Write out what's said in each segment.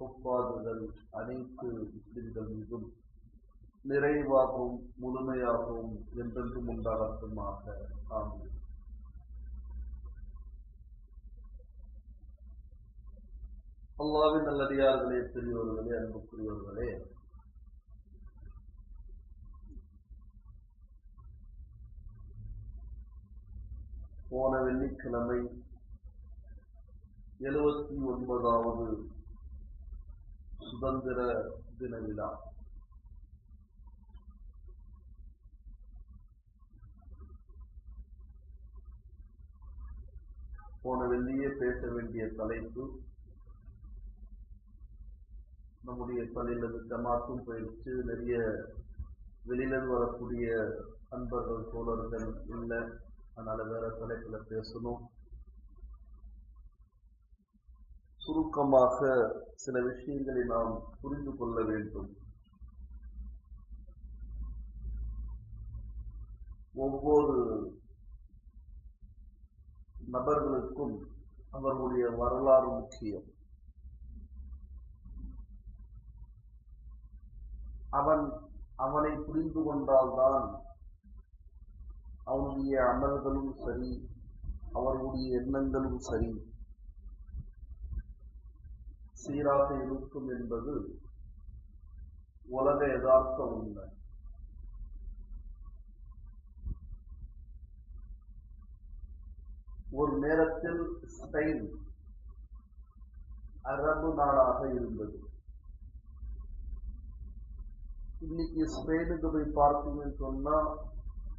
ஒப்பாதுதல் அனைத்து முஸ்லிம்கள் மீதும் நிறைவாகவும் முழுமையாகவும் என்றென்றும் உண்டாகட்டுமாக. ஆமீன். அல்லாவின் நல்லடியார்களே பெரியவர்களே அன்புக்குரியவர்களே போன வெள்ளிக்கிழமை எழுபத்தி ஒன்பதாவது சுதந்திர தின விழா. போன வெள்ளியே பேச வேண்டிய தலைப்பு. நம்முடைய பள்ளியிலிருந்து ஜமாத்தும் பயிற்சி நிறைய வெளியிலிருந்து வரக்கூடிய அன்பர்கள் தோழர்கள் இல்லை. அதனால வேற தலைப்புல பேசணும். சுருக்கமாக சில விஷயங்களை நாம் புரிந்து கொள்ள வேண்டும். ஒவ்வொரு நபர்களுக்கும் அவர்களுடைய வரலாறு முக்கியம். அவன் அவனை புரிந்து கொண்டால்தான் அவனுடைய அமல்களும் சரி அவர்களுடைய எண்ணங்களும் சரி சீராக இருக்கும் என்பது உலக யதார்த்த உண்மை ஒரு நேரத்தில் ஸ்பெயின் அரபு நாடாக இருந்தது. இன்னைக்கு ஸ்பெயினுக்கு போய் பார்த்தீங்கன்னு சொன்னா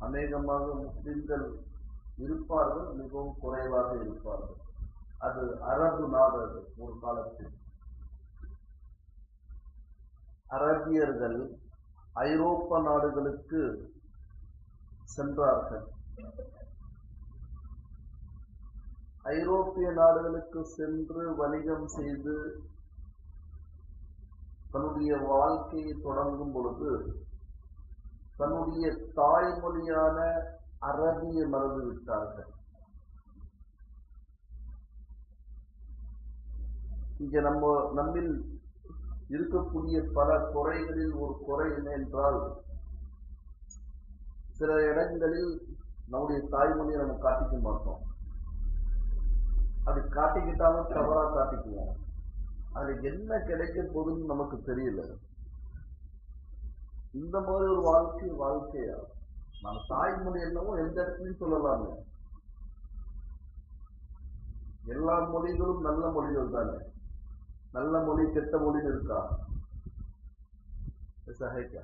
அநேகமாக முஸ்லிம்கள் இருப்பார்கள் மிகவும் குறைவாக இருப்பார்கள். அது அரபு நாடு அது ஒரு காலத்தில். அரபியர்கள் ஐரோப்பா நாடுகளுக்கு சென்றார்கள். ஐரோப்பிய நாடுகளுக்கு சென்று வணிகம் செய்து தன்னுடைய வாழ்க்கையை தொடங்கும் பொழுது தன்னுடைய தாய்மொழியான அரபிய மறந்துவிட்டார்கள் இங்க நம்ம நம்மில் இருக்கக்கூடிய பல குறைகளில் ஒரு குறை என்ன என்றால் சில இடங்களில் நம்முடைய தாய்மொழியை நம்ம காட்டிக்க மாட்டோம் அது காட்டிக்கிட்டாலும் தவறா காட்டிக்குவோம் அதுல என்ன கிடைக்க போகுதுன்னு நமக்கு தெரியல. இந்த மாதிரி ஒரு வாழ்க்கை வாழ்க்கையா? நம்ம தாய்மொழி என்னவோ எந்த இடத்துலையும் சொல்லலாமே. எல்லா மொழிகளும் நல்ல மொழிகள் தானே. நல்ல மொழி கெட்ட மொழின்னு இருக்கா ऐसा है क्या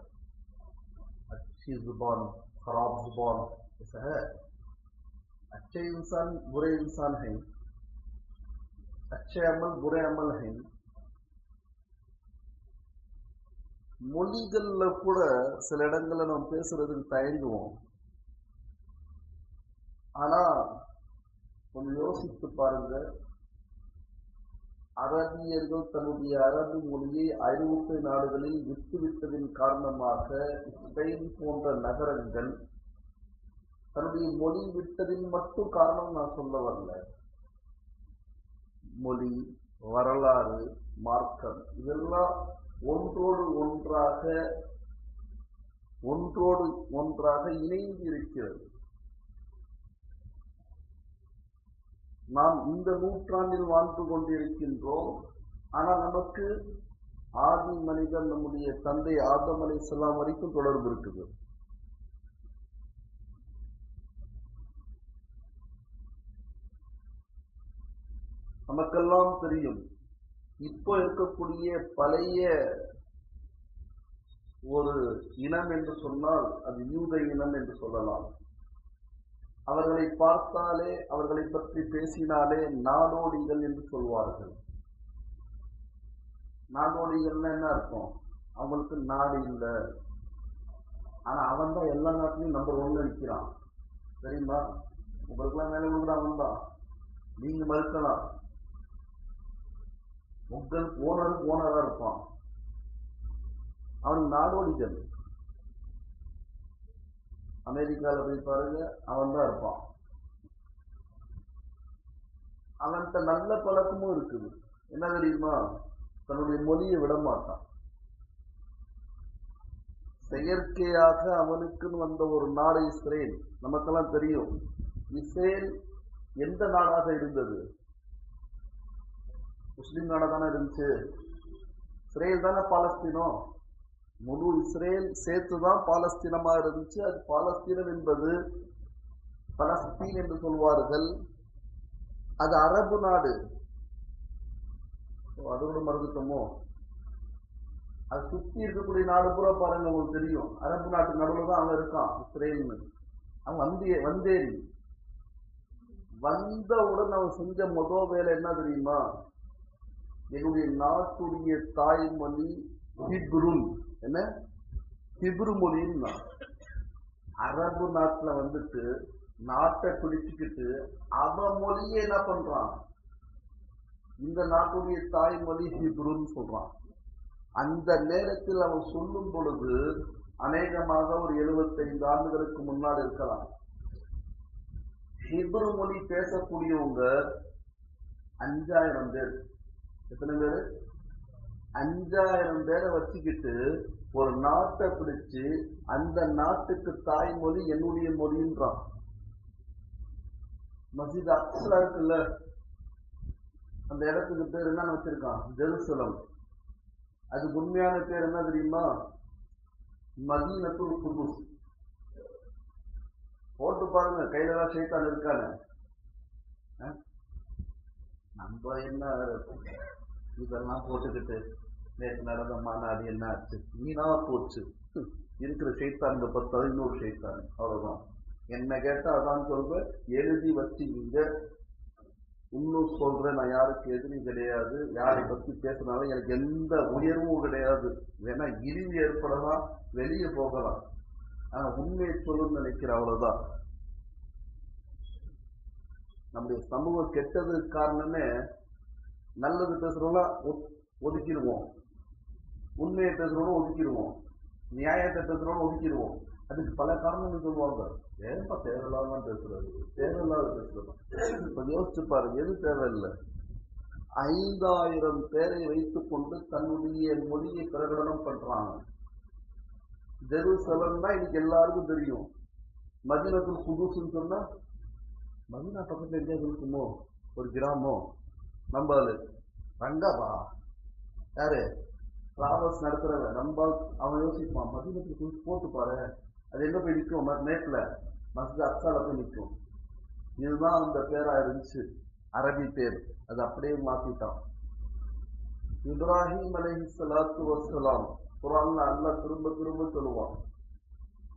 अच्छी जुबान खराब जुबान ऐसा है अच्छे इंसान बुरे इंसान हैं अच्छे अमल बुरे अमल हैं மொழிகள்ல கூட சில இடங்கள்ல நம்ம பேசுறதுக்கு தயங்குவோம் ஆனா கொஞ்சம் யோசித்து பாருங்க அரபியர்கள் தன்னுடைய அரபு மொழியை ஐரோப்பிய நாடுகளில் விட்டுவிட்டதின் காரணமாக ஸ்பெயின் போன்ற நகரங்கள் தன்னுடைய மொழி விட்டதின் மட்டும் காரணம் நான் சொல்ல வரல. மொழி வரலாறு மார்க்கம் இதெல்லாம் ஒன்றோடு ஒன்றாக ஒன்றோடு ஒன்றாக இணைந்து இருக்கிறது நாம் இந்த நூற்றாண்டில் வாழ்ந்து கொண்டிருக்கின்றோம். ஆனால் நமக்கு ஆதி மனிதன் நம்முடைய தந்தை ஆதம் அலை வரைக்கும் தொடர்பு இருக்குது. நமக்கெல்லாம் தெரியும் இப்போ இருக்கக்கூடிய பழைய ஒரு இனம் என்று சொன்னால் அது யூத இனம் என்று சொல்லலாம். அவர்களை பார்த்தாலே அவர்களை பற்றி பேசினாலே நாடோடிகள் என்று சொல்வார்கள். நாடோடிகள்னா என்ன அர்த்தம்? அவங்களுக்கு நாடு இல்லை. ஆனா அவன் தான் எல்லா நாட்டிலையும் நம்பர் ஒன்று நிற்கிறான் சரிங்களா உங்களுக்குலாம் வேலை கொடுக்குற அவன் தான் நீங்க மறுக்கலாம். உங்கள் ஓனருக்கு ஓனரா இருப்பான். அவன் நாடோடிகள். அமெரிக்காவில் போய் பாருங்க அவன் தான் இருப்பான். அவன்கிட்ட நல்ல பழக்கமும் இருக்குது. என்ன தெரியுமா? தன்னுடைய மொழியை விட மாட்டான் செயற்கையாக அவனுக்குன்னு வந்த ஒரு நாடு இஸ்ரேல். நமக்கெல்லாம் தெரியும். இஸ்ரேல் எந்த நாடாக இருந்தது? முஸ்லீம் நாடாக தானே இருந்துச்சு. இஸ்ரேல் தானே பாலஸ்தீனம் முழு இஸ்ரேல் சேர்த்து தான் பாலஸ்தீனமாக இருந்துச்சு. அது பாலஸ்தீனம் என்பது பலஸ்தீன் என்று சொல்வார்கள். அது அரபு நாடு. அதோட மறந்துட்டோமோ? அது சுற்றி இருக்கக்கூடிய நாடு பூரா பாருங்க உங்களுக்கு தெரியும். அரபு நாட்டு நடுவில் தான் அவன் இருக்கான் இஸ்ரேல்னு. அவன் வந்தே வந்தேரி. வந்தவுடன் அவன் செஞ்ச முதல் வேலை என்ன தெரியுமா? என்னுடைய நாட்டுடைய தாய்மொழி ஹிப்ருன். என்ன? ஹிப்ரு மொழின்னா அரபு நாட்டுல வந்துட்டு நாட்டை பிடிச்சுக்கிட்டு அவன் மொழியே என்ன பண்றான்? இந்த நாட்டுடைய தாய்மொழி ஹிப்ருன்னு சொல்றான். அந்த நேரத்தில் அவன் சொல்லும் பொழுது அநேகமாக ஒரு எழுபத்தைந்து ஆண்டுகளுக்கு முன்னால் இருக்கலாம். ஹிப்ரு மொழி பேசக்கூடியவங்க அஞ்சாயிரம் பேர். எத்தனை பேர்? அஞ்சாயிரம் பேரை வச்சுக்கிட்டு ஒரு நாட்டை பிடிச்சு அந்த நாட்டுக்கு தாய்மொழி என்னுடைய மொழின்றான். மசீத் அக்ஸலா இருக்குல்ல? அந்த இடத்துக்கு பேர் என்ன வச்சிருக்கான்? ஜெருசலம். அதுக்கு உண்மையான பேர் என்ன தெரியுமா? மதீனத்துல் குதுஸ். போட்டு பாருங்க கையில தான் சைத்தான் இருக்கானே. நம்ம என்ன இதெல்லாம் போட்டுக்கிட்டு நேற்று நடந்த மாநாடு என்ன ஆச்சு? நீனா போச்சு. இருக்கிற சைத்தான் இந்த பத்து பதினோரு சைத்தான் அவ்வளவுதான். என்ன கேட்டா அதான் சொல்றேன். எழுதி வச்சுக்கிங்க. இன்னும் சொல்றேன். நான் யாருக்கு எதிரும் கிடையாது. யாரை பத்தி பேசினாலும் எனக்கு எந்த உயர்வும் கிடையாது. வேணா இழிவு ஏற்படலாம் வெளியே போகலாம். ஆனா உண்மையை சொல்லணும்னு நினைக்கிறேன் அவ்வளவுதான். நம்முடைய சமூகம் கெட்டதுக்கு காரணமே நல்லது பேசுறவங்கள ஒதுக்கிடுவோம். உண்மையை பேசுறவங்க ஒதுக்கிடுவோம். நியாயத்தை பேசுறவங்க ஒதுக்கிடுவோம். அதுக்கு பல காரணங்கள் சொல்லுவாங்க. ஏன்பா தேவையில்லாம பேசுறது? தேவையில்லாத பேசுறது. இப்ப யோசிச்சு பாருங்க எது தேவையில்லை? ஐந்தாயிரம் பேரை வைத்துக் கொண்டு தன்னுடைய மொழியை பிரகடனம் பண்றாங்க. ஜெருசலம் தான் இன்னைக்கு எல்லாருக்கும் தெரியும். மதினத்தில் புதுசுன்னு சொன்னா மதினா பக்கத்துல எங்கேயாவது இருக்குமோ? ஒரு கிராமம். நம்பாது ரங்கவா யாரு? டிராவல்ஸ் நடத்துறவன் நம்ம அவன் யோசிப்பான் மதினத்துக்கு புதுசு போட்டு பாரு. அது எங்க போய் நிற்கும் நேட்டில் மஸ்ஜித் அக்ஸால போய் நிற்கும் இதுதான் அந்த பேரா இருந்துச்சு அரபி பேர். அது அப்படியே மாத்திட்டான். இப்ராஹிம் அலஹி சலாத்து வசலாம் குரான்ல அல்லா திரும்ப திரும்ப சொல்லுவான்.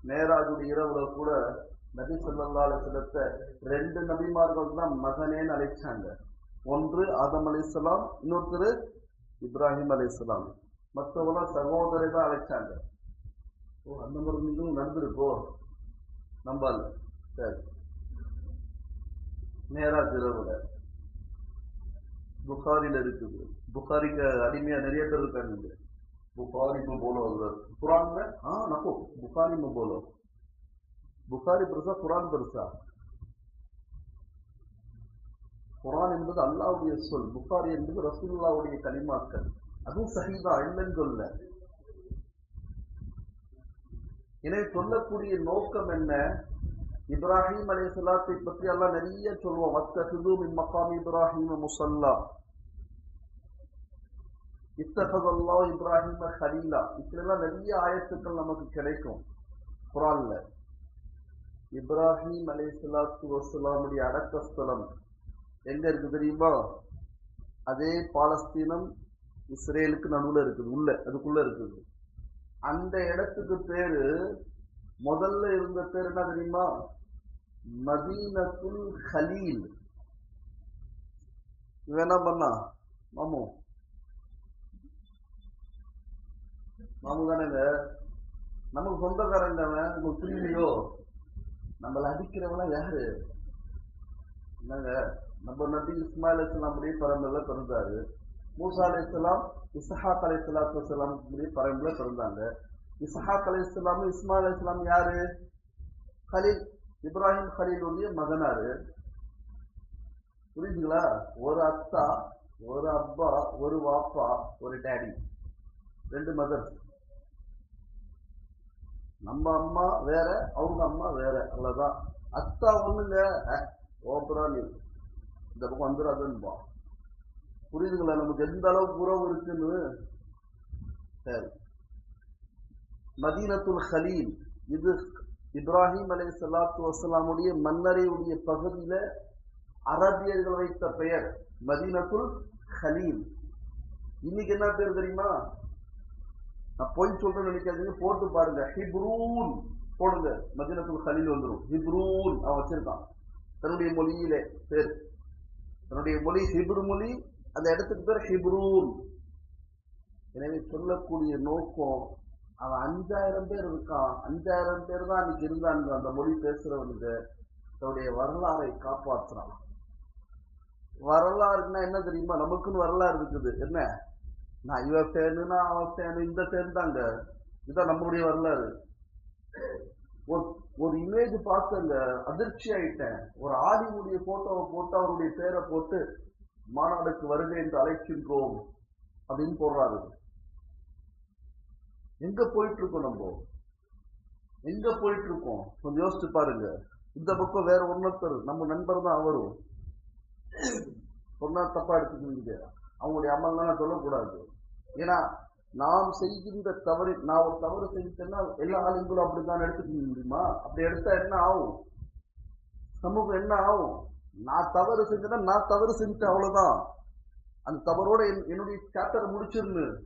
நேராஜுடைய இரவுல கூட நபி சொல்லா சிலத்தை ரெண்டு நபிமார்கள் தான் மகனேன்னு அழைச்சாங்க. ஒன்று ஆதம் அலிஸ்லாம் இன்னொருத்தர் இப்ராஹிம் அலிஸ்லாம் மற்றவங்களாம் சகோதரி அழைச்சாங்க. ஓ அந்த மாதிரி நீங்களும் நடந்திருக்கோ நம்பால். சரி. நேரா திரவுல புகாரில இருக்குது. புகாரிக்கு அடிமையாக நிறைய பேர் இருக்காங்க புகாரி போலோ குரான் ஆ நப்போ. புகாரி போலோ. புகாரி பெருசா குரான் பெருசா? குரான் என்பது அல்லாவுடைய சொல். புகாரி என்பது ரசூல்லாவுடைய கனிமாக்கள் அதுவும் சகிதா இல்லைன்னு சொல்ல. எனவே சொல்லக்கூடிய நோக்கம் என்ன? இப்ராஹிம் அலி சொல்லாத்தை பற்றி எல்லாம் நிறைய சொல்லுவோம் மத்த மின் மக்காம் இப்ராஹிம் முசல்லா இத்தகதல்லா இப்ராஹிம ஹலீலா. இப்படிலாம் நிறைய ஆயத்துக்கள் நமக்கு கிடைக்கும் குரான்ல. இப்ராஹிம் அலை சலாத்து வசலாமுடைய அடக்கஸ்தலம் எங்க இருக்கு தெரியுமா? அதே பாலஸ்தீனம் இஸ்ரேலுக்கு நடுவில் இருக்குது உள்ள அதுக்குள்ள இருக்குது. அந்த இடத்துக்கு பேரு முதல்ல இருந்த பேர் என்ன தெரியுமா? மதீனத்துல் ஹலீல். இவன் என்ன பண்ணா? மாமு. மாமு தானேங்க நமக்கு சொந்தக்காரங்க உங்களுக்கு புரியலையோ? நம்மள அடிக்கிறவங்களாம் யாரு? என்னங்க? நம்ம நபி இஸ்மாயில் இஸ்லாமுடைய பரம்பரையில் பிறந்தாரு. மூசா அலி இஸ்லாம் இசஹாக் அலி இஸ்லாத்து வலாமுடைய பரம்புல பிறந்தாங்க. இசஹாக் அலி இஸ்லாம் இஸ்மா அலி இஸ்லாம் யாரு? ஹலீல் இப்ராஹிம் ஹலீலுடைய மகனாரு. புரியுதுங்களா? ஒரு அத்தா ஒரு அப்பா ஒரு வாப்பா ஒரு டேடி. ரெண்டு மதர் நம்ம அம்மா வேற அவங்க அம்மா வேற. அவ்வளவுதான். அத்தா ஒண்ணுங்க. ஓபரா நீ. இந்த பக்கம் வந்துடாதுன்னு புரியுதுங்களா? நமக்கு எந்த அளவுக்கு உறவு இருக்குன்னு? சரி. மதீனத்துல் ஹலீல் இது இப்ராஹிம் அலை சலாத்து வசலாமுடைய மன்னரையுடைய பகுதியில அரபியர்கள் வைத்த பெயர் மதீனத்துல் ஹலீல். இன்னைக்கு என்ன பேர் தெரியுமா? நான் போய் சொல்றேன்னு நினைக்காதீங்க போட்டு பாருங்க. ஹிப்ரூன் போடுங்க. மதீனத்துல் ஹலீல் வந்துடும் ஹிப்ரூன் அவன் வச்சிருக்கான். தன்னுடைய மொழியிலே பேர். தன்னுடைய மொழி ஹிப்ரு மொழி அந்த இடத்துக்கு பேர் ஹிப்ரூன். எனவே சொல்லக்கூடிய நோக்கம் அவன் அஞ்சாயிரம் பேர் இருக்கான். அஞ்சாயிரம் பேர் தான் அன்னைக்கு இருந்தான் அந்த மொழி பேசுறவனுக்கு தன்னுடைய வரலாறை காப்பாற்றுறான் வரலாறுன்னா என்ன தெரியுமா? நமக்குன்னு வரலாறு இருக்குது. என்ன? நான் இவ சேனுனா அவன் சேனு இந்த சேனு தாங்க. இதுதான் நம்மளுடைய வரலாறு. ஒரு ஒரு இமேஜ் பார்த்தங்க அதிர்ச்சி ஆயிட்டேன் ஒரு ஆலிவுடைய போட்டோவை போட்டு அவருடைய பேரை போட்டு மாநாடுக்கு வருகை என்று அழைக்கின்றோம் அப்படின்னு போடுறாரு. எங்க போயிட்டு இருக்கோம் நம்ம? எங்க போயிட்டு இருக்கோம் கொஞ்சம் யோசிச்சு பாருங்க. இந்த பக்கம் வேற ஒன்னொருத்தர் நம்ம நண்பர் தான் அவரும் சொன்னா தப்பா எடுத்துக்கிறீங்க அவங்களுடைய அமல்லாம் சொல்லக்கூடாது. ஏன்னா நாம் செய்கின்ற தவறு நான் ஒரு தவறு செஞ்சுட்டேன்னா எல்லா ஆளுங்களும் அப்படிதான் எடுத்துக்க முடியுமா? அப்படி எடுத்தா என்ன ஆகும்? சமூகம் என்ன ஆகும்? நான் தவறு செஞ்சேன்னா நான் தவறு செஞ்சுட்டேன் அவ்வளவுதான். அந்த தவறோட என்- என்னுடைய சாப்டர் முடிச்சிருன்னு.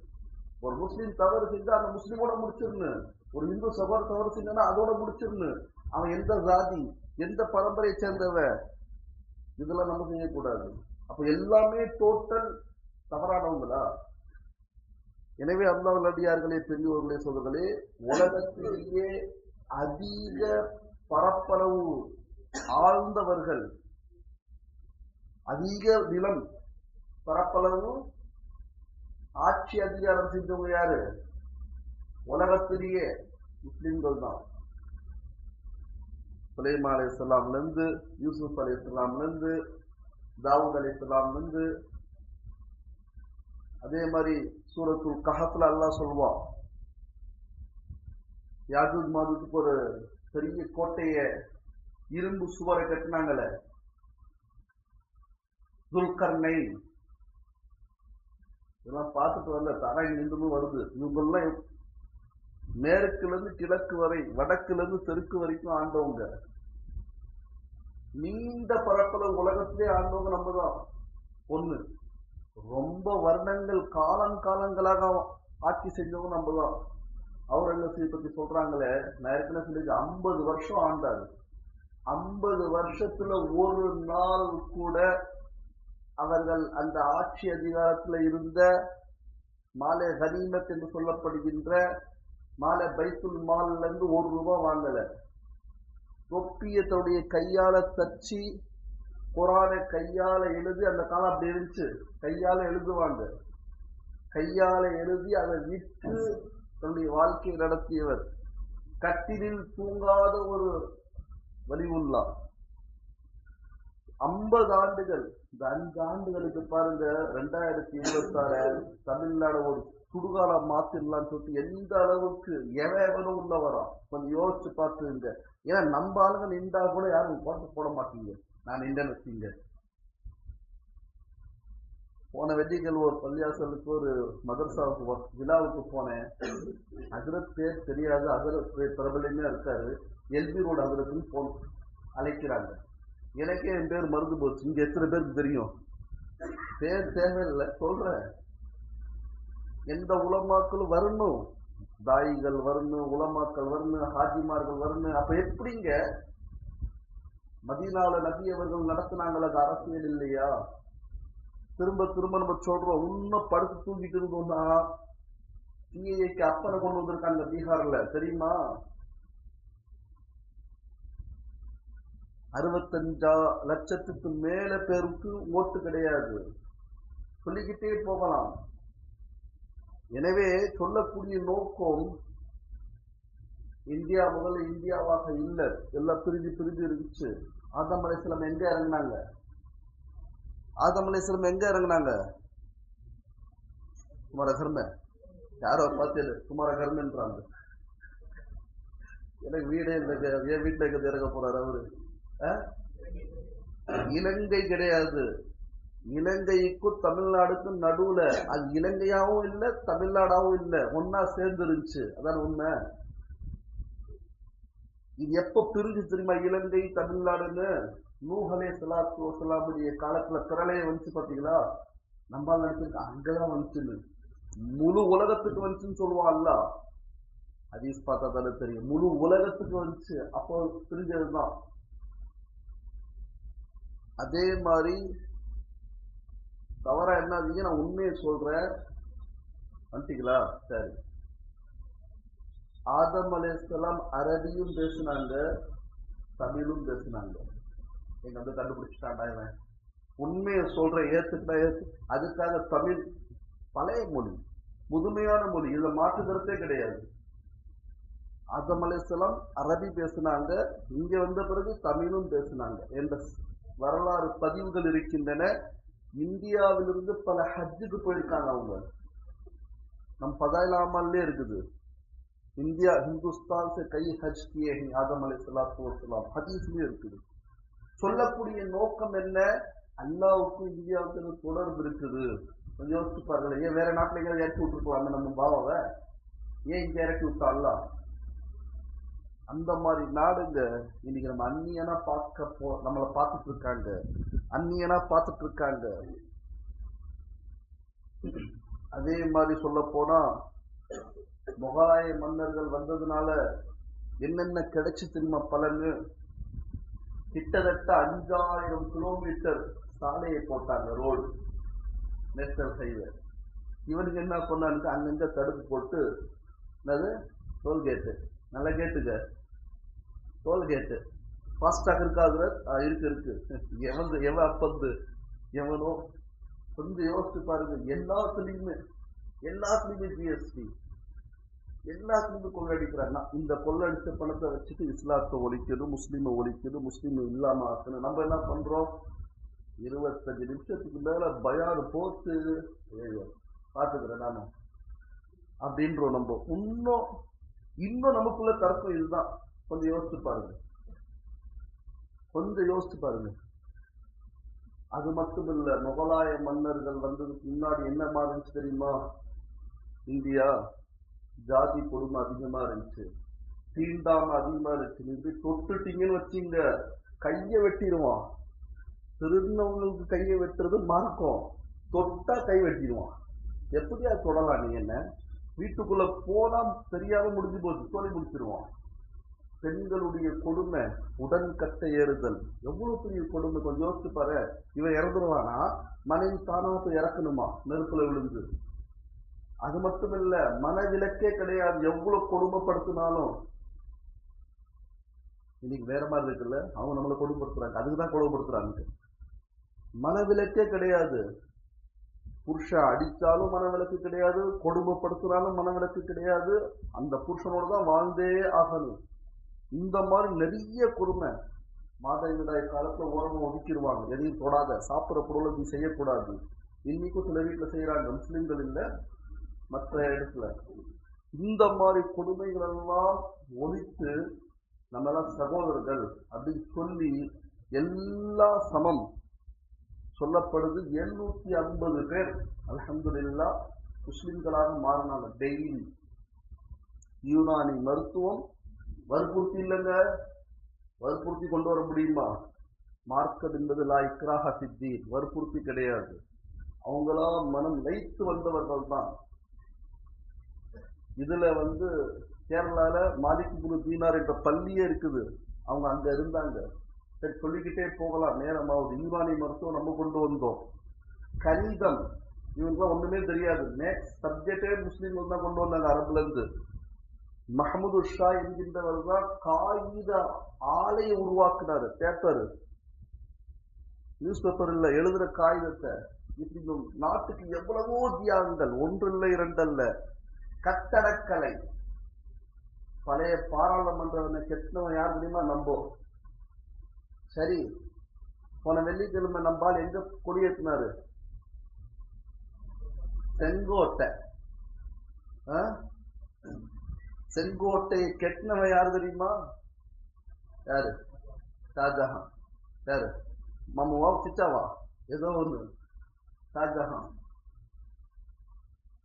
ஒரு முஸ்லீம் தவறு செஞ்சா அந்த முஸ்லீமோட முடிச்சிருன்னு. ஒரு இந்து சபர் தவறு செஞ்சானா அதோட முடிச்சிருன்னு. அவன் எந்த ஜாதி எந்த பரம்பரையை சேர்ந்தவன் இதெல்லாம் நம்ம செய்யக்கூடாது. அப்ப எல்லாமே டோட்டல் தவறானவங்களா? எனவே அல்லாஹ் அடியார்களே பெரியவர்களே சோதர்களே உலகத்திலேயே அதிக பரப்பளவு ஆழ்ந்தவர்கள் அதிக நிலம் பரப்பளவு ஆட்சி அதிகாரம் செஞ்சவங்க யாரு? உலகத்திலேயே முஸ்லிம்கள் தான். சுலைமா அலி இஸ்லாம்லேருந்து யூசுப் அலி இஸ்லாம்லேருந்து தாவூத் அலி இஸ்லாம்லேருந்து அதே மாதிரி சூரத்துல் கஹத்தில் எல்லாம் சொல்லுவான் யாஜூத் மாதத்துக்கு ஒரு பெரிய கோட்டையை இரும்பு சுவரை கட்டினாங்களே துல்கர்ணை. இதெல்லாம் பார்த்துட்டு வரல தாய் நின்றும் வருது. இவங்கெல்லாம் மேற்குலேருந்து மேற்குல இருந்து கிழக்கு வரை வடக்குல இருந்து தெற்கு வரைக்கும் ஆண்டவங்க. நீண்ட பரப்பளவு உலகத்திலே ஆண்டவங்க நம்ம தான் ஒண்ணு ரொம்ப வருடங்கள் காலம் காலங்களாக ஆட்சி செஞ்சவங்க நம்ம தான் அவுரங்கசீப் பத்தி சொல்றாங்களே நான் ஏற்கனவே சொல்லி ஐம்பது வருஷம் ஆண்டாரு. ஐம்பது வருஷத்துல ஒரு நாள் கூட அவர்கள் அந்த ஆட்சி அதிகாரத்தில் இருந்த மாலை ஹனீமத் என்று சொல்லப்படுகின்ற மாலை பைத்துல் மால்லேருந்து ஒரு ரூபாய் வாங்கலை. தொப்பியத்தோடைய கையால தச்சு குரானை கையால எழுதி அந்த காலம் அப்படி இருந்துச்சு. கையால எழுதுவாங்க. கையால எழுதி அதை விற்று தன்னுடைய வாழ்க்கையை நடத்தியவர். கட்டிலில் தூங்காத ஒரு வலிவுள்ளா. ஐம்பது ஆண்டுகள் இந்த அஞ்சு ஆண்டுகளுக்கு பாருங்க ரெண்டாயிரத்தி இருபத்தி ஆறு தமிழ்நாடு ஒரு சுடுகாலம் மாத்திரலாம்னு சொல்லிட்டு எந்த அளவுக்கு எவனும் உள்ள வரான் கொஞ்சம் யோசிச்சு பார்த்துங்க ஏன்னா நம்ம ஆளுங்க நின்றா கூட யாரும் போட்டு போட மாட்டீங்க. நான் நின்றேன்னு வச்சுங்க போன வெட்டிகள் ஒரு பள்ளியாசலுக்கு ஒரு மதர்சாவுக்கு விழாவுக்கு போனேன். ஹசரத் பேர் தெரியாது. ஹசரத் பிரபலமே இருக்காரு. எல்பி ரோடு ஹசரத்துன்னு போன் அழைக்கிறாங்க. எனக்கே என் பேர் மறந்து போச்சு. இங்க எத்தனை பேருக்கு தெரியும்? பேர் தேவையில்லை. சொல்ற எந்த உலமாக்களும் வரணும்? தாயிகள் வரணும் உலமாக்கள் வரணும் ஹாஜிமார்கள் வரணும். அப்ப எப்படிங்க? மதினால நபி அவர்கள் நடத்தினாங்களா? அது அரசியல் இல்லையா? திரும்ப திரும்ப நம்ம சொல்றோம். இன்னும் படுத்து தூங்கிட்டு இருந்தோம்னா சிஏஏக்கு அப்பனை கொண்டு வந்திருக்காங்க பீகார்ல. தெரியுமா? அறுபத்தஞ்சா லட்சத்துக்கு மேல பேருக்கு ஓட்டு கிடையாது. சொல்லிக்கிட்டே போகலாம். எனவே சொல்லக்கூடிய நோக்கம் இந்தியா முதல்ல இந்தியாவாக இல்லை. எல்லாம் பிரிஞ்சு பிரிஞ்சு இருந்துச்சு. ஆதம் அலைசலம் எங்க இறங்குனாங்க? ஆதம் அலைசலம் எங்க இறங்குனாங்க? குமார கர்ம. யாரோ பார்த்தது குமார கர்மன்றாங்க. எனக்கு வீடே இல்லை என் வீட்டில் இருக்கிறது இறங்க போறாரு அவரு. இலங்கை கிடையாது. இலங்கைக்கும் தமிழ்நாடுக்கும் நடுவுல அது இலங்கையாவும் இல்ல தமிழ்நாடாவும் இல்ல. ஒன்னா சேர்ந்து இருந்துச்சு அதான் உண்மை. இது எப்ப பிரிஞ்சு தெரியுமா? இலங்கை தமிழ்நாடுன்னு நூஹலே சலாத்து வசலாமுடைய காலத்துல பிரளயம் வந்துச்சு பாத்தீங்களா? நம்ம நினைச்சிருக்க அங்கதான் வந்துச்சுன்னு. முழு உலகத்துக்கு வந்துச்சுன்னு சொல்லுவான் அல்ல ஹதீஸ் பார்த்தா தானே தெரியும். முழு உலகத்துக்கு வந்துச்சு. அப்போ பிரிஞ்சதுதான். அதே மாதிரி தவறா என்னாதீங்க நான் உண்மையை சொல்றேன். வந்துட்டீங்களா? சரி. ஆதம் அலேஸ்லாம் அரபியும் பேசினாங்க தமிழும் பேசினாங்க. எங்க வந்து கண்டுபிடிச்சிட்டாண்டா இவன். உண்மையை சொல்ற ஏத்துக்கிட்டா ஏத்து. அதுக்காக தமிழ் பழைய மொழி முதுமையான மொழி இதுல மாற்று கிடையாது. ஆதம் அலேஸ்லாம் அரபி பேசினாங்க இங்க வந்த பிறகு தமிழும் பேசினாங்க. என்ற வரலாறு பதிவுகள் இருக்கின்றன. இந்தியாவிலிருந்து பல ஹஜ்ஜுக்கு போயிருக்காங்க அவங்க. நம் பதாயிலாமல்லே இருக்குது. இந்தியா ஹிந்துஸ்தான் கை ஹஜ் கியே ஆதம் அலை சலாத்து வசலாம் ஹதீஸ்லயும் இருக்குது. சொல்லக்கூடிய நோக்கம் என்ன? அல்லாவுக்கும் இந்தியாவுக்கு தொடர்பு இருக்குது. கொஞ்சம் யோசிச்சு பாருங்களேன். ஏன் வேற நாட்டில் எங்கேயாவது இறக்கி விட்டுருக்கலாமே நம்ம பாவாவை? ஏன் இங்கே இறக்கி விட்டா அல்லா அந்த மாதிரி நாடுங்க இன்னைக்கு நம்ம அந்நியனா பார்க்க போ நம்மளை பார்த்துட்டு இருக்காங்க அந்நியனா பார்த்துட்டு இருக்காங்க அதே மாதிரி சொல்ல போனா முகலாய மன்னர்கள் வந்ததுனால என்னென்ன கிடைச்சு திரும்ப பலன்னு? கிட்டத்தட்ட அஞ்சாயிரம் கிலோமீட்டர் சாலையை போட்டாங்க ரோடு நேஷனல் ஹைவே இவனுக்கு என்ன பண்ணாங்க அங்கங்க தடுப்பு போட்டு என்னது? டோல்கேட்டு நல்ல கேட்டுங்க டோல்கேட்டு ஃபாஸ்டாக இருக்காது இருக்கு இருக்கு எவன் எவன் அப்பந்து எவனோ கொஞ்சம் யோசிச்சு பாருங்க. எல்லாத்துலேயுமே எல்லாத்துலேயுமே ஜிஎஸ்டி எல்லாத்துலேயுமே கொள்ளடிக்கிறாங்க இந்த கொள்ளடித்த பணத்தை வச்சுட்டு இஸ்லாத்தை ஒழிக்கணும் முஸ்லீமை ஒழிக்கணும் முஸ்லீம் இல்லாமல் ஆக்கணும். நம்ம என்ன பண்ணுறோம் இருபத்தஞ்சு நிமிஷத்துக்கு மேலே பயான் போட்டு பார்த்துக்கிறேன் நான். நானும் அப்படின்றோம் நம்ம. இன்னும் இன்னும் நமக்குள்ள தர்க்கம் இதுதான். கொஞ்சம் யோசிச்சு பாருங்க. கொஞ்சம் யோசிச்சு பாருங்க. அது மட்டும் இல்ல முகலாய மன்னர்கள் வந்ததுக்கு முன்னாடி என்ன இருந்துச்சு தெரியுமா? இந்தியா ஜாதி கொடுமை அதிகமா இருந்துச்சு. தீண்டாம அதிகமா இருந்துச்சு. நீங்க தொட்டுட்டீங்கன்னு வச்சீங்க. கைய வெட்டிடுவான். திருநவங்களுக்கு கையை வெட்டுறது மறக்கும். தொட்டா கை வெட்டிடுவான். எப்படியா தொடலாம் நீ என்ன? வீட்டுக்குள்ள போனா தெரியாம முடிஞ்சு போச்சு. சொல்லி முடிச்சிருவான். பெண்களுடைய கொடுமை உடன் கட்டை ஏறுதல். எவ்வளவு பெரிய கொடுமை? கொஞ்சம் யோசிச்சு பாரு. இவன் இறந்துருவானா? மனைவி தானா போய் இறக்கணுமா? நெருப்புல விழுந்து. அது மட்டும் இல்ல மனவிலக்கே கிடையாது. எவ்வளவு கொடுமைப்படுத்தினாலும். இன்னைக்கு வேற மாதிரி இருக்குல்ல? அவங்க நம்மளை கொடுமைப்படுத்துறாங்க. அதுக்குதான் கொடுமைப்படுத்துறாங்க மனவிலக்கே கிடையாது. புருஷன் அடிச்சாலும் மனவிலக்கு கிடையாது. கொடுமைப்படுத்தினாலும் மனவிலக்கு கிடையாது. அந்த புருஷனோட தான் வாழ்ந்தே ஆகணும். இந்த மாதிரி நிறைய கொடுமை மாதவிடாய் காலத்தில் ஓரமா ஒதுக்கிடுவாங்க. எதையும் தொடாத சாப்பிட்ற பொருளை நீ செய்யக்கூடாது. இன்னைக்கும் சில வீட்டில் செய்கிறாங்க முஸ்லீம்கள் இல்லை மற்ற இடத்துல. இந்த மாதிரி கொடுமைகளெல்லாம் ஒழித்து நம்ம சகோதரர்கள் அப்படின்னு சொல்லி எல்லா சமம். சொல்லப்படுது எழுநூத்தி ஐம்பது பேர். அலமதுல்லா முஸ்லிம்களாக மாறினாங்க. டெய்லி. யூனானி மருத்துவம் வற்புறுத்தி இல்லைங்க. வற்புறுத்தி கொண்டு வர முடியுமா? மார்க்கம் என்பது லாய்க்ராக சித்தி வற்புறுத்தி கிடையாது. அவங்களா மனம் லைத்து வந்தவர்கள் தான். இதுல வந்து கேரளால மாலிக் குரு தீனார் என்ற பள்ளியே இருக்குது. அவங்க அங்க இருந்தாங்க. சரி சொல்லிக்கிட்டே போகலாம். நேரமாவது. யூனானி மருத்துவம் நம்ம கொண்டு வந்தோம். கணிதம். இவங்க ஒண்ணுமே தெரியாது. நெக்ஸ்ட் சப்ஜெக்டே முஸ்லீம்கள் தான் கொண்டு வந்தாங்க அரபுல இருந்து. மஹமது ஷா என்கின்றவர் தான் காகித ஆலையை உருவாக்குனாரு பேப்பர் நியூஸ் பேப்பர் இல்ல எழுதுற காகிதத்தை இப்படி நாட்டுக்கு எவ்வளவோ தியாகங்கள் ஒன்று இல்லை இரண்டு அல்ல கட்டடக்கலை. பழைய பாராளுமன்றம் கெட்டினவன் யார் தெரியுமா? நம்போ. சரி போன வெள்ளிக்கிழமை நம்பால் எங்க கொடியேற்றினாரு? செங்கோட்டை. ஆ? செங்கோட்டையை கெட்டினவன் யாரு தெரியுமா யாரு ஷாஜஹான் யாரு மாமாவா சிச்சாவா ஏதோ ஒன்று ஷாஜஹான்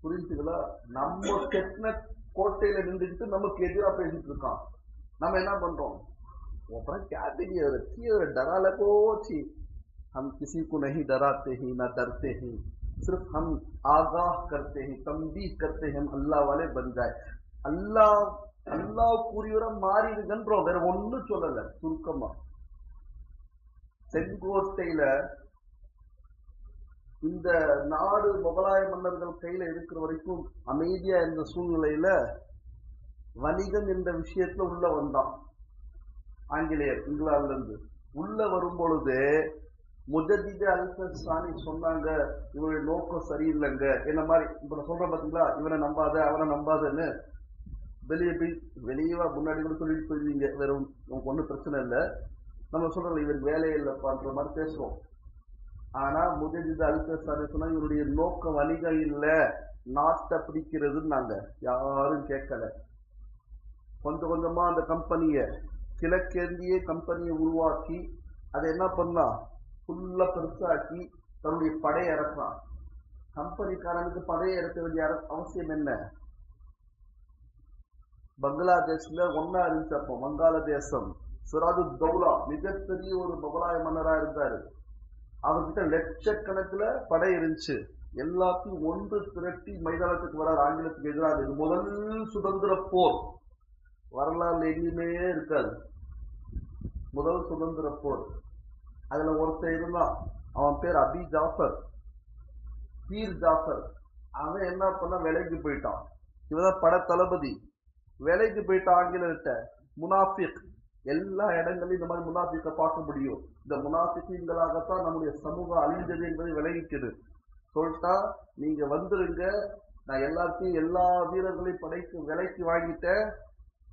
புரிஞ்சுங்களா நம்ம கெட்டின கோட்டையில நின்றுக்கிட்டு நமக்கு எதிராக பேசிட்டு இருக்கான் நம்ம என்ன பண்றோம் அப்புறம் கேட்டீங்க یار کو ڈرال ہم کسی کو نہیں ڈراتے نہ ڈرتے ہیں تند کرتے ہیں ہم اللہ والے بن جائے அல்லா அல்லா கூறியவரை மாறிடுதுன்றோம் வேற ஒன்னும் சொல்லல. சுருக்கமா. செங்கோட்டையில இந்த நாடு முகலாய மன்னர்கள் கையில இருக்கிற வரைக்கும் அமைதியா இருந்த சூழ்நிலையில வணிகம் என்ற விஷயத்துல உள்ள வந்தான். ஆங்கிலேயர் இங்கிலாந்துல இருந்து. உள்ள வரும் பொழுது முஜதித அல்சானி சொன்னாங்க இவருடைய நோக்கம் சரியில்லைங்க. என்ன மாதிரி இப்ப சொல்றேன் பாத்தீங்களா? இவனை நம்பாத அவனை நம்பாதன்னு வெளியே போய் வெளியவா முன்னாடி கூட சொல்லிட்டு போயிருவீங்க. வேற உங்களுக்கு ஒன்றும் பிரச்சனை இல்லை. நம்ம சொல்றோம் இவருக்கு வேலையே இல்லைப்பான்ற மாதிரி பேசுவோம். ஆனால் முஜதித அல்சானி சொன்னால் இவருடைய நோக்கம் வணிகம் இல்லை நாட்டை பிடிக்கிறதுன்னு நாங்கள் யாரும் கேட்கல. கொஞ்சம் கொஞ்சமாக அந்த கம்பெனியை கிழக்கேந்திய கம்பெனியை உருவாக்கி அதை என்ன பண்ணா ஃபுல்லாக பெருசாக்கி தன்னுடைய படையை இறக்குறான். கம்பெனிக்காரனுக்கு படையை இறக்க வேண்டிய அவசியம் என்ன? பங்களாதேஷ்ல ஒன்னா இருந்துச்சு அப்போ வங்காளதேசம் சிராஜு தௌலா மிகப்பெரிய ஒரு முகலாய மன்னரா இருந்தாரு. அவர்கிட்ட லட்சக்கணக்கில் படை இருந்துச்சு. எல்லாத்தையும் ஒன்று திரட்டி மைதானத்துக்கு வரார். ஆங்கிலத்துக்கு எதிராக இது முதல் சுதந்திர போர். வரலாறு எங்கேயுமே இருக்காது. முதல் சுதந்திர போர். அதுல ஒருத்தன் இருந்தான். அவன் பேர் அபி ஜாஃபர். பீர் ஜாஃபர். அவன் என்ன பண்ண விலைக்கு போயிட்டான். இவதான் பட தளபதி விலைக்கு போயிட்ட ஆங்கிலர்கிட்ட முனாஃபிக் எல்லா இடங்களையும் இந்த மாதிரி முனாஃபிக்கை பார்க்க முடியும். இந்த முனாஃபிக்கீங்களாகத்தான் நம்முடைய சமூகம் அழிந்தது என்பதை விளைவிக்குது. சொல்லிட்டா நீங்க வந்துருங்க. நான் எல்லாத்தையும் எல்லா வீரர்களையும் படைக்கு விலைக்கு வாங்கிட்டேன்.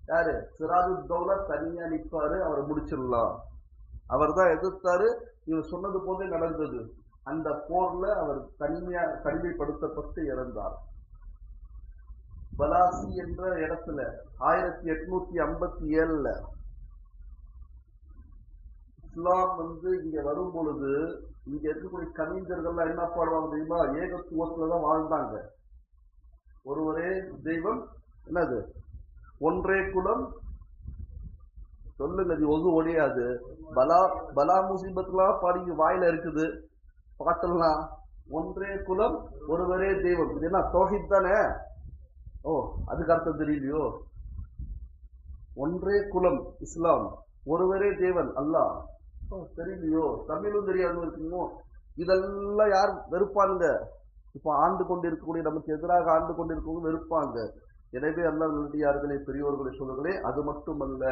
யாரு? சிராஜு தௌலா தனியா நிற்பாரு அவரை முடிச்சிடலாம். அவர் தான் எதிர்த்தாரு. இவர் சொன்னது போதே நடந்தது. அந்த போர்ல அவர் தனிமையா தனிமைப்படுத்தப்பட்டு இறந்தார். பலாசி என்ற இடத்துல ஆயிரத்தி எட்நூத்தி ஐம்பத்தி ஏழுல இஸ்லாம் வந்து இங்க வரும் பொழுது இங்க இருக்கக்கூடிய கவிஞர்கள்லாம் என்ன பாடுவாங்க தெரியுமா? ஏகத்துவத்துல தான் வாழ்ந்தாங்க. ஒருவரே தெய்வம் என்னது? ஒன்றே குலம். சொல்லுங்க அது ஒது ஒழியாது. பலா பலா முசீபத்துலாம் பாடி வாயில இருக்குது. பாட்டெல்லாம் ஒன்றே குலம் ஒருவரே தெய்வம். இது என்ன தோஹித் தானே? ஓ அதுக்கு அர்த்தம் தெரியலையோ? ஒன்றே குலம் இஸ்லாம். ஒருவரே தேவன் அல்லாஹ். ஓ தெரியலையோ? தமிழும் தெரியாது இருக்குமோ? இதெல்லாம் யார் வெறுப்பானுங்க? இப்போ ஆண்டு கொண்டு இருக்கக்கூடிய நமக்கு எதிராக ஆண்டு கொண்டு இருக்கவங்க வெறுப்பாங்க. எனவே அல்லா நல்லடியார்களே பெரியோர்களை சொல்லுங்களே அது மட்டுமல்ல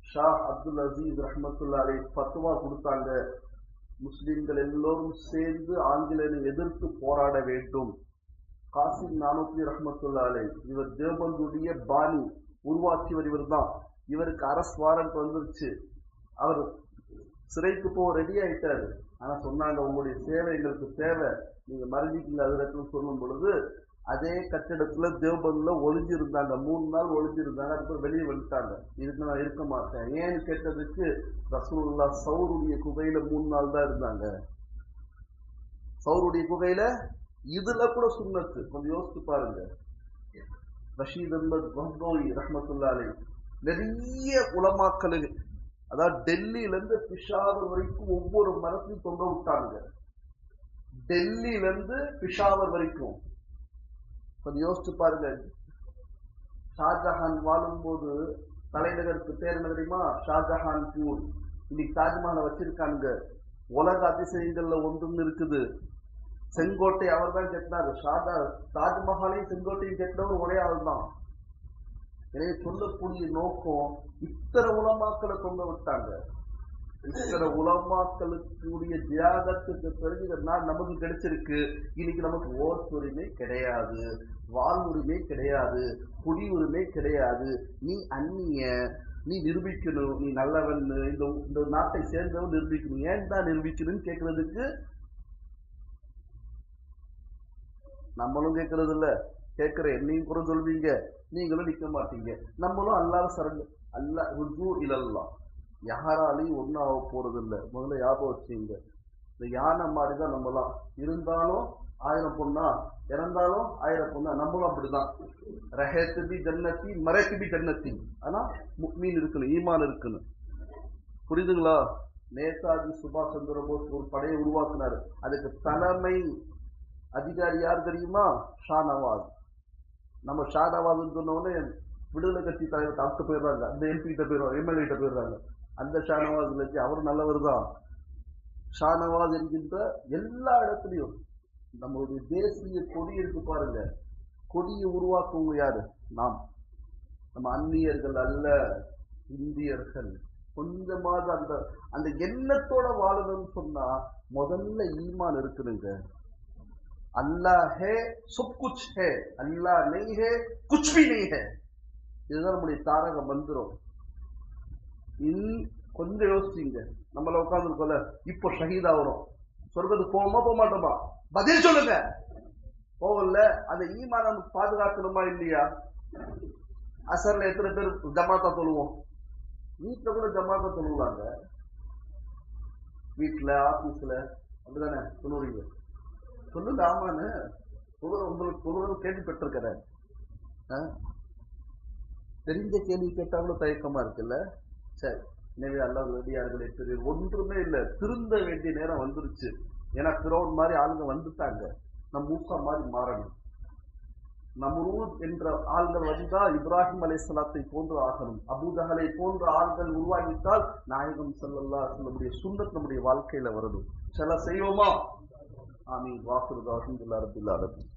ஷா அப்துல் அசீஸ் ரஹ்மத்துல்லா அலை ஃபத்வா கொடுத்தாங்க. முஸ்லிம்கள் எல்லோரும் சேர்ந்து ஆங்கிலேயரை எதிர்த்து போராட வேண்டும். காசிம் நானூத்தி ரஹ்மத்துல்லா அலை இவர் தேவபந்துடைய பாணி உருவாக்கியவர் இவர் தான் இவருக்கு அரசு வாரண்ட் வந்துருச்சு. அவர் சிறைக்கு போக ரெடி ஆயிட்டாரு. ஆனா சொன்னாங்க உங்களுடைய சேவை எங்களுக்கு தேவை. நீங்க மறைஞ்சிக்கல அது இடத்துல சொல்லும் பொழுது அதே கட்டிடத்துல தேவபந்துல ஒளிஞ்சிருந்தாங்க. மூணு நாள் ஒளிஞ்சிருந்தாங்க. அதுக்கப்புறம் வெளியே வந்துட்டாங்க. இதுக்கு நான் இருக்க மாட்டேன். ஏன்னு கேட்டதுக்கு ரசூல்லா சௌருடைய குகையில மூணு நாள் தான் இருந்தாங்க. சௌருடைய குகையில இதுல கூட சுண்ணத்து. கொஞ்சம் யோசித்து பாருங்க. ரஷீத் அஹ்மத் மஹ்தோய் ரஹமத்துல்லாலே நிறைய உலமாக்களுக்கு அதாவது டெல்லியில இருந்து பிஷாவர் வரைக்கும் ஒவ்வொரு மரத்தையும் தொங்க விட்டாங்க டெல்லியில இருந்து பிஷாவர் வரைக்கும். கொஞ்சம் யோசிச்சு பாருங்க. ஷாஜஹான் வாழும்போது தலைநகருக்கு பேர் என்ன தெரியுமா? ஷாஜஹான் பூர். இன்னைக்கு தாஜ்மஹாலை வச்சிருக்காங்க உலக அதிசயங்கள்ல ஒன்றுன்னு இருக்குது. செங்கோட்டை அவர் தான் கட்டினாரு. ஷாஜா தாஜ்மஹாலையும் செங்கோட்டையும் கட்டினவர் ஒரே ஆள் தான் எனவே சொல்லக்கூடிய நோக்கம் இத்தனை உலமாக்களை தொங்க விட்டாங்க. இத்தனை உலமாக்களுக்குரிய தியாகத்துக்கு பிறகு இதனால் நாள் நமக்கு கிடைச்சிருக்கு. இன்னைக்கு நமக்கு ஓட்டு உரிமை கிடையாது. வாழ்வுரிமை கிடையாது. குடி உரிமை கிடையாது. நீ அந்நிய நீ நிரூபிக்கணும். நீ நல்லவன். இந்த இந்த நாட்டை சேர்ந்தவன் நிரூபிக்கணும். ஏன் தான் நிரூபிக்கணும்னு கேட்கறதுக்கு நம்மளும் கேட்கறது இல்லை கேட்குற என்னையும் கூட சொல்வீங்க. நீங்களும் நிற்க மாட்டீங்க. நம்மளும் அல்லாத சரண்டு அல்ல ருஜு இலல்லாம் யாராலையும் ஒன்றும் ஆக போகிறது இல்லை முதல்ல ஞாபகம் வச்சுங்க இந்த யானை மாதிரி தான் நம்மலாம். இருந்தாலும் ஆயிரம் பொண்ணா? இறந்தாலும் ஆயிரம் பொண்ணா? நம்மளும் அப்படிதான். ரஹேத்து பி ஜன்னத்தி மறைத்து பி ஜன்னத்தி. ஆனால் மீன் இருக்கணும் ஈமான் இருக்கணும். புரியுதுங்களா? நேதாஜி சுபாஷ் சந்திர போஸ் ஒரு படையை உருவாக்குனாரு. அதுக்கு தலைமை அதிகாரி யார் தெரியுமா? ஷா நவாஸ். நம்ம ஷா நவாஸ் சொன்னோடனே விடுதலை கட்சி தலைவர் டாக்டர் போயிடுறாங்க. அந்த எம்பி கிட்ட போயிடுவாங்க எம்எல்ஏ கிட்ட போயிடுறாங்க. அந்த ஷா நவாஸ் வச்சு அவர் நல்லவர் தான். ஷா நவாஸ் என்கின்ற எல்லா இடத்துலையும் நம்மளுடைய தேசிய கொடி இருக்கு பாருங்க. கொடியை உருவாக்குவங்க யாரு? நாம். நம்ம அந்நியர்கள் அல்ல இந்தியர்கள். கொஞ்சமாவது அந்த அந்த எண்ணத்தோட வாழணும்னு சொன்னா முதல்ல ஈமான் இருக்குதுங்க அல்லாஹ் ஹே சுப் குச் ஹே. அல்லாஹ் நெய் ஹே குச் பி நெய் ஹே. இதுதான் நம்முடைய தாரக மந்திரம். கொஞ்சம் யோசிச்சீங்க நம்மள உட்காந்துருக்கோம்ல இப்போ ஷஹீதா வரும். சொர்க்கத்துக்கு போவோமா போக மாட்டோமா பதில் சொல்லுங்க. போகல அந்த ஈமான நமக்கு பாதுகாக்கணுமா இல்லையா? அசர்ல எத்தனை பேர் ஜமாத்தா சொல்லுவோம் வீட்டில் கூட ஜமாத்தா சொல்லுவாங்க வீட்டில் ஆஃபீஸில் அப்படிதானே? சொல்லுவீங்க சொல்லுங்க ஆமான்னு உங்களுக்கு சொல்லுறது கேள்விப்பட்டிருக்கிறேன் ஆ? தெரிஞ்ச கேள்வி கேட்டாலும் தயக்கமா இருக்குல்ல? சரி. எனவே அல்லாஹ் நடிகார்களே பெரிய ஒன்றுமே இல்லை. திருந்த வேண்டிய நேரம் வந்துருச்சு. ஏன்னா கிரௌன் மாதிரி ஆளுங்க வந்துட்டாங்க. நம்ம மூசா மாதிரி மாறணும். நம்ரூத் என்ற ஆள்கள் வந்தா இப்ராஹிம் அலைசலாத்தை போன்று ஆகணும். அபூதகலை போன்ற ஆள்கள் உருவாகிட்டால் நாயகம் செல்லல்லா நம்முடைய சுன்னத் நம்முடைய வாழ்க்கையில வரணும் சில செய்வோமா? Amin. Vakıf Rabbim Rabbil Alemin.